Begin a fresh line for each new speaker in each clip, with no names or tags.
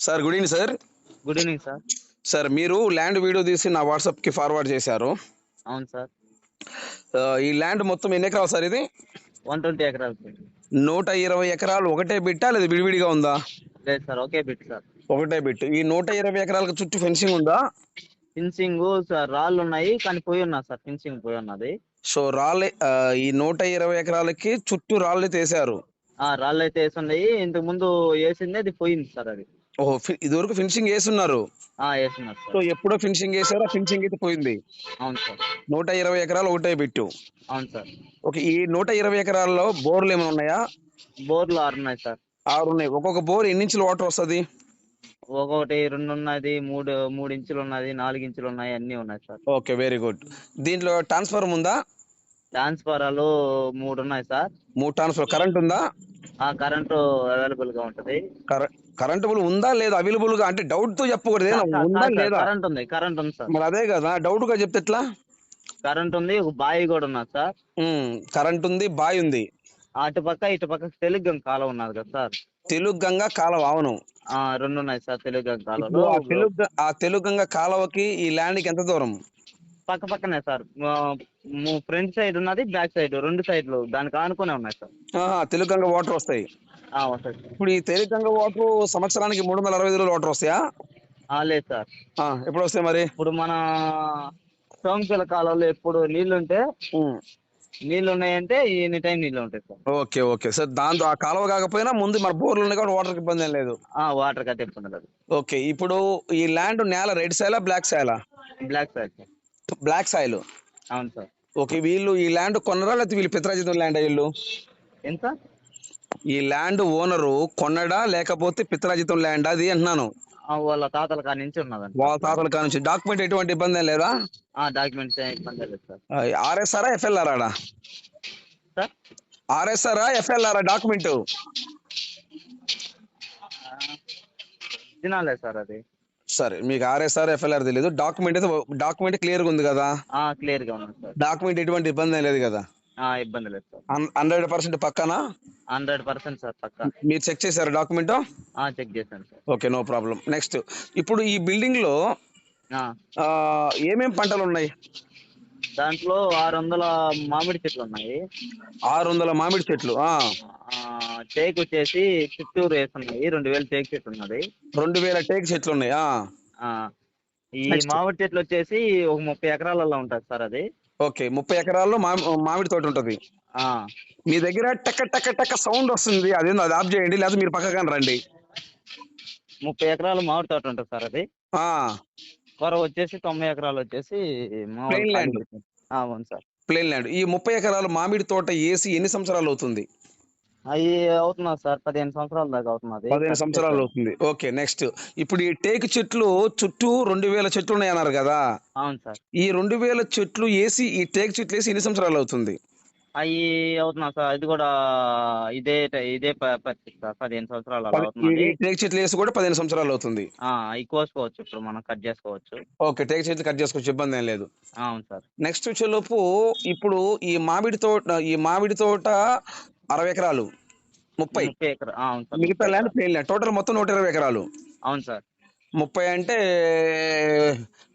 Sir good evening sir
good evening sir
sir మీరు land video తీసి నా వాట్సాప్కి ఫార్వర్డ్ చేశారు.
అవును సార్
ఈ ల్యాండ్ మొత్తం ఎన్ని ఎకరాలు సార్ ఇది?
వన్ ట్వంటీ ఎకరాలు.
నూట ఇరవై ఎకరాలు ఒకటే బిట్టా లేదా విడివిడిగా ఉందా?
లేదు సార్ ఒకే బిట్ సార్
ఒకటే బిట్. ఈ నూట ఇరవై ఎకరాలకు చుట్టూ ఫెన్సింగ్ ఉందా?
ఫిన్సింగ్ సార్ రాళ్ళు ఉన్నాయి కానీ పోయి ఉన్నా సార్ ఫిన్సింగ్ పోయి ఉన్నది.
సో రాళ్ళే ఈ నూట ఇరవై ఎకరాలకి చుట్టూ రాళ్ళు తీశారు.
ఆ రాళ్ళు అయితే వేసి ఉన్నాయి. ఇంతకు ముందు వేసింది అది పోయింది సార్ అది.
ఓహో ఫి- ఇదివరకు ఫినిషింగ్ వేస్తున్నారు
ఆ వేస్తున్నారు
సో ఎప్పుడో ఫినిషింగ్ వేసారో ఫినిషింగ్ అయితే పోయింది
అవును సార్.
నూట ఇరవై ఎకరాలు ఒకటే బిట్టు.
అవును సార్.
ఓకే ఈ నూట ఇరవై ఎకరాల్లో బోర్లు ఏమైనా ఉన్నాయా?
బోర్లు ఆరు ఉన్నాయి సార్.
ఆరు ఉన్నాయి. ఒక్కొక్క బోర్ ఎన్ని ఇంచులు వాటర్ వస్తుంది?
ఒక్కొక్కటి రెండు ఉన్నది మూడు మూడు ఇంచులు ఉన్నది నాలుగు ఇంచులు ఉన్నాయి అన్ని ఉన్నాయి సార్.
Okay very good. దీంట్లో ట్రాన్స్ఫార్మ్ ఉందా?
ట్రాన్స్ఫారాలు మూడు ఉన్నాయి సార్.
మూడు ట్రాన్స్ఫర్ కరెంట్ ఉందా?
కరెంటు అవైలబుల్గా ఉంటది
కరెంటబుల్ ఉందా లేదా? అవైలబుల్గా అంటే డౌట్తో చెప్పకూడదు ఉందా లేదా?
కరెంట్ ఉంది కరెంట్ ఉంది సార్.
మరి అదే కదా డౌట్గా చెప్తే ఎట్లా?
కరెంట్ ఉంది ఒక బావి కూడా ఉన్నది సార్.
కరెంట్ ఉంది బాయ్ ఉంది.
అటు పక్క ఇటు పక్క తెలుగు కాలం ఉన్నది కదా సార్.
తెలుగు గంగా కాలువ అవును.
ఆ రెండు ఉన్నాయి సార్ తెలుగు కాలంలో
ఆ తెలుగు ఆ తెలుగు గంగా కాలువకి ఈ ల్యాండ్కి ఎంత దూరం?
పక్క పక్కనే సార్. ఫ్రంట్ సైడ్ ఉన్నది బ్యాక్ సైడ్ రెండు సైడ్లు. దానికి ఆనుకునే ఉన్నాయి సార్.
ఆహా, తెలుగు గంగా వాటర్ వస్తాయి. ఇప్పుడు ఈ తెలుగు గంగా వాటర్ సంవత్సరానికి మూడు వందల అరవై ఐదు రోజులు వాటర్ వస్తాయా?
ఆ, లేదు సార్.
ఆ, ఎప్పుడు వస్తాయి మరి?
ఇప్పుడు మన సోమశిల కాలంలో ఎప్పుడు నీళ్ళు ఉంటే
ఉమ్.
నీళ్ళు ఉన్నాయంటే ఎనీ టైం నీళ్ళు ఉంటాయి సార్.
Okay okay. సార్ దాంతో ఆ కాలువ కాకపోయినా ముందు మన బోర్లు ఉన్నాయి కాబట్టి వాటర్ ఇబ్బంది లేదు.
ఆ వాటర్ కట్టే ఉండదు
ఓకే ఇప్పుడు ఈ ల్యాండ్ నేల రెడ్ సాయిలా black సాయిలా?
Black side sir.
Black soil
అవును సార్.
ఓకే వీళ్ళు ఈ ల్యాండ్ కొన్నరా లేకపోతే వీళ్ళు పిత్రాజితం ల్యాండ్ వీళ్ళు?
ఎంత
ఈ ల్యాండ్ ఓనరు కొన్నడా లేకపోతే పిత్రాజితం ల్యాండ్ అది అంటున్నాను.
వాళ్ళ తాతల కాడ నుంచి ఉన్నదండి.
వాళ్ళ తాతల కాడ నుంచి. డాక్యుమెంట్ ఎటువంటి ఇబ్బంది లేదా?
డాక్యుమెంట్స్ ఇబ్బంది లేదు సార్.
ఆర్ఎస్ఆరా ఎఫ్ఎల్ఆర్
సార్?
ఆర్ఎస్ఆరా ఎఫ్ఎల్ఆర్ డాక్యుమెంట్
తినాలే సార్ అది?
సరే మీకు ఆర్ఎస్ఆర్ ఎఫ్ఎల్ఆర్ తెలియదు డాక్యుమెంట్ అయితే డాక్యుమెంట్ క్లియర్గా ఉంది కదా?
క్లియర్గా సార్.
డాక్యుమెంట్ ఎటువంటి ఇబ్బంది లేదు కదా?
ఇబ్బంది లేదు సార్.
హండ్రెడ్ పర్సెంట్ పక్కనా?
హండ్రెడ్ పర్సెంట్ సార్ పక్క.
మీరు చెక్ చేశారు డాక్యుమెంట్
చెక్ చేశాను sir.
Okay no problem. Next ఇప్పుడు ఈ బిల్డింగ్లో ఏమేం పంటలు ఉన్నాయి?
దాంట్లో ఆరు వందల మామిడి చెట్లు ఉన్నాయి
ఆరు వందల మామిడి చెట్లు
టేక్ వచ్చేసి చిత్తూరు వేస్తున్నాయి రెండు వేలు టేక్ చెట్టు ఉన్నది.
రెండు వేల టేక్ చెట్లు ఉన్నాయి
ఈ. మామిడి చెట్లు వచ్చేసి ఒక ముప్పై ఎకరాలలో ఉంటుంది సార్ అది.
ఓకే ముప్పై ఎకరాల్లో మామి మామిడి తోట ఉంటది.
ఆ,
మీ దగ్గర టక్క టక్క టక్క సౌండ్ వస్తుంది. అదేందో అది ఆఫ్ చేయండి లేదా మీరు పక్కగా రండి.
ముప్పై ఎకరాలు మామిడి తోట ఉంటుంది సార్ అది. కొర వచ్చేసి తొంభై ఎకరాలు వచ్చేసి
Plain land.
ఆ, అవును సార్.
Plane land. ఈ ముప్పై ఎకరాల మామిడి తోట వేసి ఎన్ని సంవత్సరాలు అవుతుంది?
అవి అవుతున్నది సార్ పదిహేను సంవత్సరాల దాకా అవుతున్నది.
పదిహేను సంవత్సరాలు అవుతుంది. Okay next. ఇప్పుడు ఈ టేకు చెట్లు చుట్టూ రెండు వేల చెట్లు ఉన్నాయి అన్నారు కదా?
అవును సార్.
ఈ రెండు వేల చెట్లు వేసి ఈ టేకు చెట్లు వేసి ఎన్ని సంవత్సరాలు అవుతుంది?
అవి అవుతున్నది సార్. అది కూడా ఇదే ఇదే పరిస్థితి సార్. పదిహేను సంవత్సరాలు అలా
టేకు చెట్లు వేసి కూడా పదిహేను సంవత్సరాలు అవుతుంది.
ఆ, అవి కోసుకోవచ్చు ఇప్పుడు మనం కట్ చేసుకోవచ్చు.
ఓకే టేకు చెట్లు కట్ చేసుకోవచ్చు. ఇబ్బంది ఏం లేదు.
అవును సార్.
నెక్స్ట్ వచ్చేలోపు ఇప్పుడు ఈ మామిడి తోట ఈ మామిడి తోట అరవై ఎకరాలు. ముప్పై. మిగతా ల్యాండ్. ప్లేన్ ల్యాండ్ టోటల్ మొత్తం నూట ఇరవై ఎకరాలు.
అవును సార్.
ముప్పై అంటే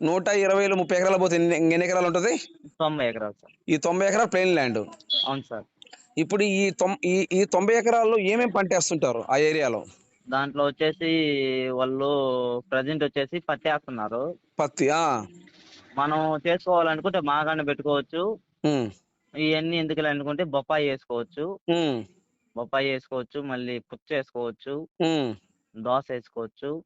నూట ఇరవైలో ముప్పై ఎకరాలు పోతే ఎన్ని ఎకరాలు ఉంటుంది?
తొంభై ఎకరాలు సార్.
ఈ తొంభై ఎకరాలు ప్లేన్ ల్యాండ్.
అవును సార్.
ఇప్పుడు ఈ తొం ఈ ఈ తొంభై ఎకరాల్లో ఏమేమి పంట వేస్తుంటారు ఆ ఏరియాలో?
దాంట్లో వచ్చేసి వాళ్ళు ప్రజెంట్ వచ్చేసి పత్తి వేస్తున్నారు.
పత్తి ఆ.
మనం చేసుకోవాలనుకుంటే మాగానే పెట్టుకోవచ్చు. ఇవన్నీ ఎందుకు అనుకుంటే బొప్పాయి వేసుకోవచ్చు. బొప్పాయి వేసుకోవచ్చు మళ్ళీ పుచ్చ వేసుకోవచ్చు. దోస వేసుకోవచ్చు.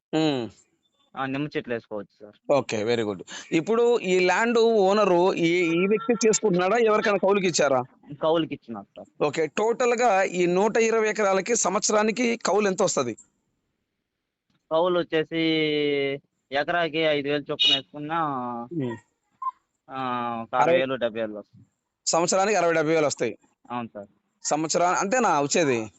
నిమ్మ చెట్లు వేసుకోవచ్చు సార్.
Okay very good. ఇప్పుడు ఈ ల్యాండ్ ఓనరు ఈ ఈ వ్యక్తి చేసుకుంటున్నాడా ఎవరికైనా కౌలుకి ఇచ్చారా?
కౌలుకి ఇచ్చినారు సార్.
ఓకే టోటల్గా ఈ నూట ఇరవై ఎకరాలకి సంవత్సరానికి కౌలు ఎంత వస్తది?
కౌలు వచ్చేసి ఎకరాకి ఐదు వేలు చొప్పున వేసుకున్నా ఆ, ఒక అరవై
అరవై-
వేలు డెబ్బై వేలు వస్తుంది.
సంవత్సరానికి అరవై డెబ్బై వేలు వస్తాయి.
అవును సార్.
సంవత్సరానికి అంతేనా వచ్చేది?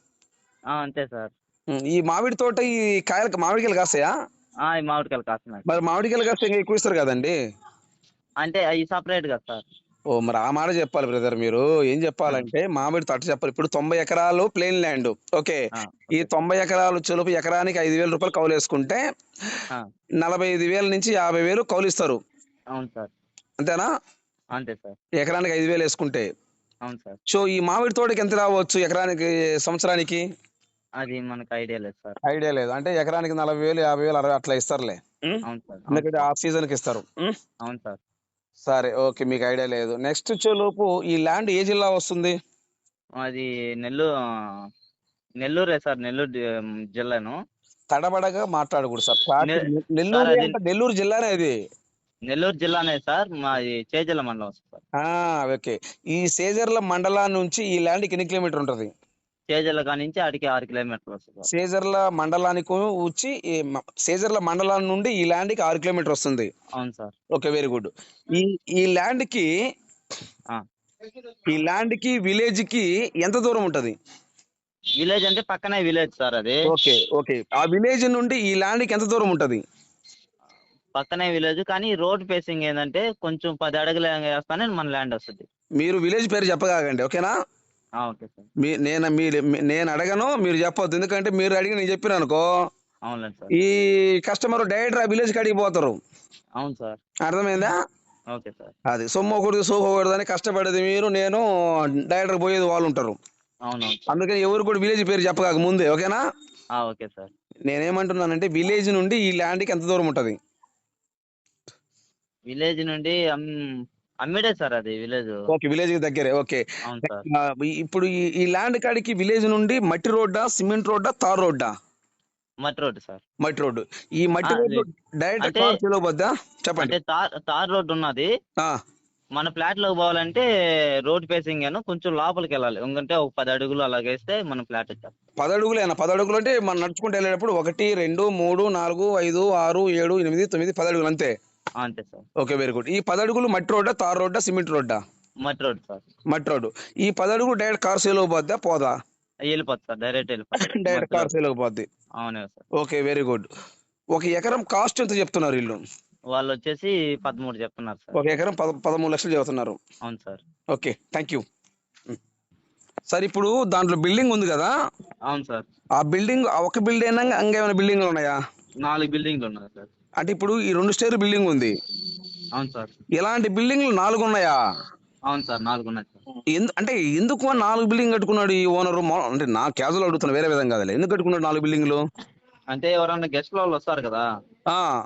ఆ, అంతే సార్.
ఉమ్, ఈ మామిడి తోట ఈ కాయలకు మామిడికాయలు కాస్తాయా?
మామిడికాయలు కాస్తున్నాయి
మరి మామిడికాయలు కాస్తే ఇంకా ఎక్కువ ఇస్తారు కదండి?
అంటే అవి సపరేట్ కదా సార్.
ఓ మరి ఆ మాట చెప్పాలి బ్రదర్ మీరు. ఏం చెప్పాలంటే మామిడి తోట చెప్పాలి. ఇప్పుడు తొంభై ఎకరాలు ప్లేన్ ల్యాండ్. ఓకే. ఈ తొంభై ఎకరాలు చెలుపు ఎకరానికి ఐదు వేల రూపాయలు కౌలు వేసుకుంటే నలభై ఐదు వేల నుంచి యాభై వేలు కౌలు ఇస్తారు.
అవును సార్.
అంతేనా?
అంతే సార్.
ఎకరానికి ఐదు వేలు వేసుకుంటే.
అవును సార్.
సో ఈ మామిడి తోటకి ఎంత రావచ్చు ఎకరానికి సంవత్సరానికి?
అది మనకు ఐడియా లేదు సార్.
ఐడియా లేదు. అంటే ఎకరానికి నలభై వేలు యాభై వేలు అరవై అట్లా ఇస్తారులే?
అవును సార్. అవును
ఎందుకంటే
సార్.
ఆ సీజన్కి ఇస్తారు?
అవును సార్.
సరే ఓకే మీకు ఐడియా లేదు. నెక్స్ట్ వచ్చేలోపు ఈ ల్యాండ్ ఏ జిల్లా వస్తుంది?
అది నెల్లూరు నెల్లూరే సార్ నెల్లూరు జి- జిల్లాను.
తడబడగా మాట్లాడకూడదు సార్. క్లారిటీ నెల్లూరు
సార్, అది-
అంటే నెల్లూరు జిల్లానే అది
నెల్లూరు జిల్లానే సార్ మాది చేజల్ల మండలం వస్తుంది సార్.
ఆ ఓకే. ఈ సేజర్ల మండలం నుంచి ఈ ల్యాండ్కి ఎన్ని కిలోమీటర్ ఉంటది?
చేజల్ల కాడి నుంచి ఆడికి ఆరు కిలోమీటర్లు వస్తుంది
సేజర్ల మండలానికి వచ్చి సేజర్ల మండలం నుండి ఈ ల్యాండ్కి ఆరు కిలోమీటర్ వస్తుంది.
అవును సార్.
Okay very good. ఈ ఈ ల్యాండ్కి
ఆ.
ఈ ల్యాండ్కి విలేజ్కి ఎంత దూరం ఉంటది?
విలేజ్ అంటే పక్కనే విలేజ్ సార్ అది.
Okay okay. ఆ విలేజ్ నుండి ఈ ల్యాండ్కి ఎంత దూరం ఉంటది?
పక్కనే విలేజ్ కానీ రోడ్ ఫేసింగ్ ఏంటంటే కొంచెం పది అడుగులు వేస్తానే మన ల్యాండ్ వస్తుంది.
మీరు విలేజ్ పేరు చెప్పగాకండి ఓకేనా? మీ నేను మీ మీ- నేను అడగను మీరు చెప్పొద్దు. ఎందుకంటే మీరు అడిగి నేను చెప్పిన అనుకో ఈ కస్టమర్ డైరెక్ట్ ఆ విలేజ్ కాడికి పోతారు.
అవును సార్.
అర్థమైందా?
Okay sir.
అది సొమ్మకూడదు సోకూడదు అని కష్టపడేది మీరు నేను డైరెక్టర్ పోయేది వాళ్ళు ఉంటారు.
అవునవును
అందుకని ఎవరు కూడా విలేజ్ పేరు చెప్పగాక ముందే ఓకేనా?
Okay sir.
నేనేమంటున్నానంటే విలేజ్ నుండి ఈ ల్యాండ్కి ఎంత దూరం ఉంటది?
విలేజ్ నుండి అమ్మిడే సార్ అది విలేజ్.
ఓకే విలేజ్కి దగ్గరే ఓకే. ఇప్పుడు ఈ ల్యాండ్ కాడికి విలేజ్ నుండి మట్టి రోడ్డా సిమెంట్ రోడ్డా తార్ రోడ్డా?
మట్టి రోడ్డు సార్.
మట్టి రోడ్డు. ఈ మట్టి రోడ్డు డైరెక్ట్ తెలియబద్దా చెప్పండి.
తార్ రోడ్డు ఉన్నది.
ఆ,
మన ఫ్లాట్లోకి పోవాలంటే రోడ్ ఫేసింగ్ గాను కొంచెం లోపలికి వెళ్ళాలి. ఎందుకంటే ఒక పది అడుగులు అలాగ వేస్తే మన ఫ్లాట్ వచ్చారు
పది అడుగులేనా పది అడుగులు అంటే మనం నడుచుకుంటూ వెళ్ళేటప్పుడు ఒకటి రెండు మూడు నాలుగు ఐదు ఆరు ఏడు ఎనిమిది తొమ్మిది పది అడుగులు అంతే.
అంతే సార్.
ఓకే వెరీ గుడ్ ఈ పది అడుగులు మట్టి రోడ్డా తార్ రోడ్డా సిమెంట్ రోడ్డా?
మట్టి రోడ్డు సార్.
మట్టి రోడ్డు. ఈ పది అడుగులు డైరెక్ట్ కార్ సేల్ పోద్దా? పోదా
వెళ్ళిపోతుంది సార్ డైరెక్ట్ వెళ్ళిపోతుంది
డైరెక్ట్ కార్. సేల్ పోద్ది.
అవునే సార్.
ఓకే వెరీ గుడ్ ఒక ఎకరం కాస్ట్ ఎంత చెప్తున్నారు ఇల్లు
వాళ్ళు వచ్చేసి పదమూడు చెప్తున్నారు సార్.
ఒక ఎకరం పద పదమూడు లక్షలు చెబుతున్నారు.
అవును sir.
Okay thank you sir ఇప్పుడు దాంట్లో బిల్డింగ్ ఉంది కదా?
అవును సార్.
ఆ బిల్డింగ్ ఆ ఒక బిల్డింగ్ అయినా ఇంకేమైనా బిల్డింగ్లు ఉన్నాయా?
నాలుగు బిల్డింగ్లు ఉన్నాయి సార్.
అంటే ఇప్పుడు ఈ రెండు స్టేర్ బిల్డింగ్ ఉంది.
అవును సార్.
ఇలాంటి బిల్డింగ్లు నాలుగు ఉన్నాయా
అవును సార్ నాలుగు ఉన్నాయి సార్.
ఎందు అంటే ఎందుకు నాలుగు బిల్డింగ్ కట్టుకున్నాడు ఈ ఓనర్? అంటే నా క్యాజువల్ అడుగుతున్నా వేరే విధంగా కాదులే. ఎందుకు కట్టుకున్నాడు నాలుగు బిల్డింగ్లు?
అంటే ఎవరన్నా గెస్ట్ వాళ్ళు వస్తారు కదా.
ఆ.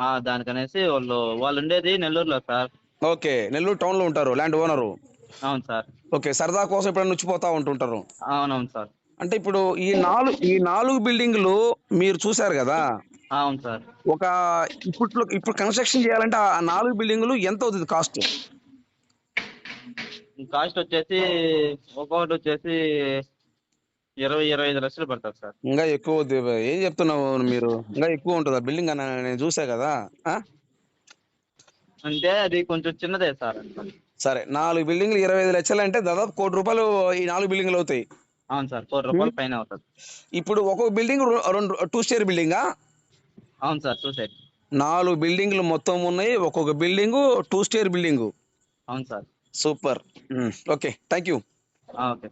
ఆ దానికనేసి వాళ్ళు వాళ్ళు ఉండేది నెల్లూరులో సార్.
ఓకే నెల్లూరు టౌన్లో ఉంటారు ల్యాండ్ ఓనరు.
అవును సార్.
ఓకే సరదా కోసం ఎప్పుడైనా వచ్చిపోతా ఉంటుంటారు.
అవునవును సార్.
అంటే ఇప్పుడు ఈ నాలుగు ఈ నాలుగు బిల్డింగ్లు మీరు చూశారు కదా?
అవును సార్.
ఒక ఇప్పట్లో ఇప్పుడు కన్స్ట్రక్షన్ చేయాలంటే ఆ నాలుగు బిల్డింగ్లు ఎంత అవుతుంది కాస్ట్?
కాస్ట్ వచ్చేసి ఒక్కొక్కటి వచ్చేసి ఇరవై ఇరవై ఐదు లక్షలు పడుతుంది సార్.
ఇంకా ఎక్కువ. ఏం చెప్తున్నావు మీరు? ఇంకా ఎక్కువ ఉంటుందా బిల్డింగ్ అన్న? నేను చూసా కదా?
అంటే అది కొంచెం చిన్నదే సార్.
సరే నాలుగు బిల్డింగ్లు ఇరవై ఐదు లక్షలు అంటే దాదాపు కోటి రూపాయలు ఈ నాలుగు బిల్డింగ్లు అవుతాయి.
అవును సార్ కోటి రూపాయల పైన అవుతుంది.
ఇప్పుడు ఒక్కొక్క బిల్డింగ్ రెండు టూ స్టేర్ బిల్డింగా?
అవును సార్ టూ సైడ్
నాలుగు బిల్డింగ్లు మొత్తం ఉన్నాయి ఒక్కొక్క బిల్డింగ్ టూ స్టేర్ బిల్డింగ్.
అవును sir.
Super. Okay thank you
okay.